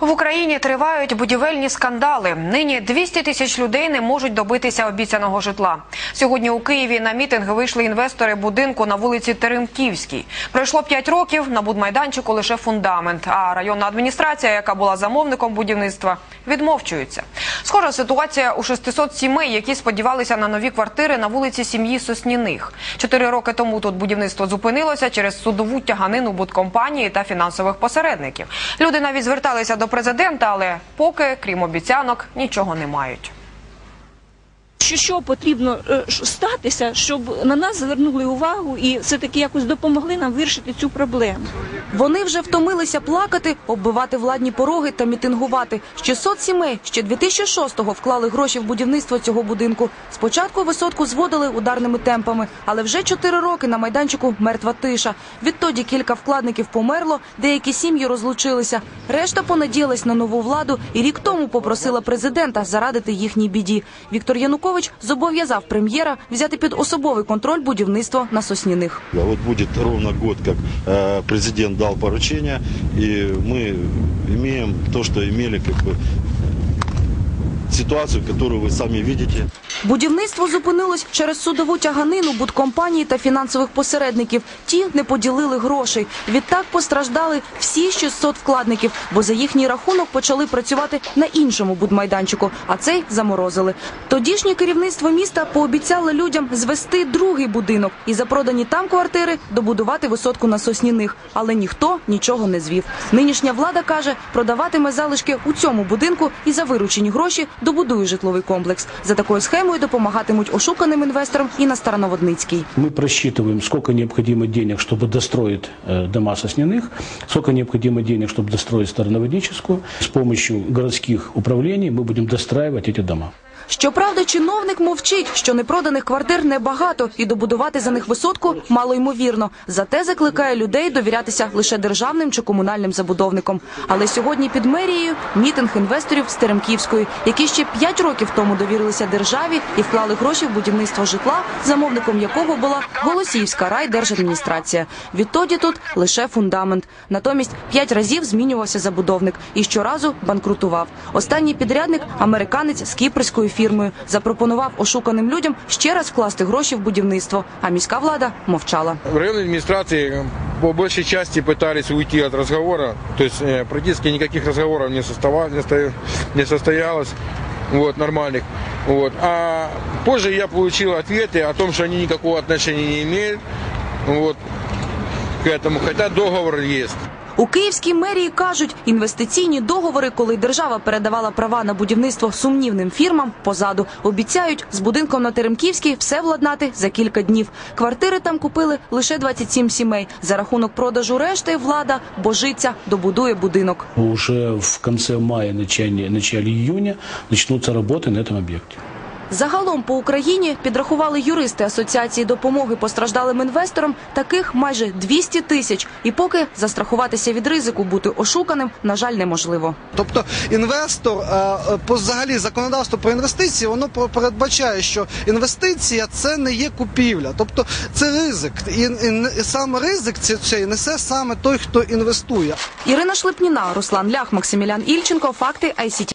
В Україні тривають будівельні скандали. Нині 200 тисяч людей не можуть добитися обіцяного житла. Сьогодні у Києві на мітинг вийшли інвестори будинку на вулиці Теремківській. Пройшло 5 років, на будмайданчику лише фундамент. А районна адміністрація, яка була замовником будівництва, відмовчується. Схожа ситуація у 600 сімей, які сподівалися на нові квартири на вулиці сім'ї Сосніних. Чотири роки тому тут будівництво зупинилося через судову тяганину будкомпанії та фінансових посередників. Люди навіть зверталися до президента, але поки, крім обіцянок, нічого не мають. Що, що потрібно е, статися, щоб на нас звернули увагу і все-таки якось допомогли нам вирішити цю проблему. Вони вже втомилися плакати, оббивати владні пороги та мітингувати. 600 сімей ще 2006-го вклали гроші в будівництво цього будинку. Спочатку висотку зводили ударними темпами, але вже 4 роки на майданчику мертва тиша. Відтоді кілька вкладників померло, деякі сім'ї розлучилися. Решта понадіялась на нову владу і рік тому попросила президента зарадити їхній біді. Віктор Янукович зобов'язав прем'єра взяти під особовий контроль будівництво на Сосніних. А Вот будет ровно год, как э, президент дал поручение, и мы имеем то, что имели, как бы ситуацию, которую вы сами видите. Будівництво зупинилось через судову тяганину будкомпанії та фінансових посередників. Ті не поділили грошей. Відтак постраждали всі 600 вкладників, бо за їхній рахунок почали працювати на іншому будмайданчику, а цей заморозили. Тодішнє керівництво міста пообіцяло людям звести другий будинок і за продані там квартири добудувати висотку на Сосніних. Але ніхто нічого не звів. Нинішня влада каже, продаватиме залишки у цьому будинку і за виручені гроші добудує житловий комплекс. За такою схемою допомагатимуть ошуканим інвесторам і на Староноводницькій. Мы просчитываем, сколько необходимо денег, чтобы достроить э, дома сосняных, сколько необходимо денег, чтобы достроить Староноводническую. С помощью городских управлений мы будем достраивать эти дома. Щоправда, чиновник мовчить, що непроданих квартир небагато, і добудувати за них висотку мало ймовірно. Зате закликає людей довірятися лише державним чи комунальним забудовникам. Але сьогодні під мерією мітинг інвесторів з Теремківської, які ще п'ять років тому довірилися державі і вклали гроші в будівництво житла, замовником якого була Голосіївська райдержадміністрація. Відтоді тут лише фундамент. Натомість п'ять разів змінювався забудовник і щоразу банкрутував. Останній підрядник американець з кіпрською фірмою запропонував ошуканим людям ще раз вкласти гроші в будівництво. А міська влада мовчала. В районной администрации э, по большей части пытались уйти от разговора, то есть э, практически никаких разговоров не, состава- не, сто- не состоялось, вот, нормальных. Вот. А позже я получил ответы о том, что они никакого отношения не имеют вот, к этому, хотя договор есть. У київській мерії кажуть, інвестиційні договори, коли держава передавала права на будівництво сумнівним фірмам, позаду обіцяють з будинком на Теремківській все владнати за кілька днів. Квартири там купили лише 27 сімей. За рахунок продажу решти влада божиться добудує будинок. Уже в конце мая, начале, начале июня начнутся работы на этом объекте. Загалом по Україні підрахували юристи Асоціації допомоги постраждалим інвесторам таких майже 200 тисяч. І поки застрахуватися від ризику бути ошуканим, на жаль, неможливо. Тобто інвестор е, е, взагалі законодавство про інвестиції воно передбачає, що інвестиція це не є купівля, тобто це ризик, і, і, саме ризик цей несе саме той, хто інвестує. Ірина Шлепніна, Руслан Лях, Максимілян Ільченко. Факти ICT.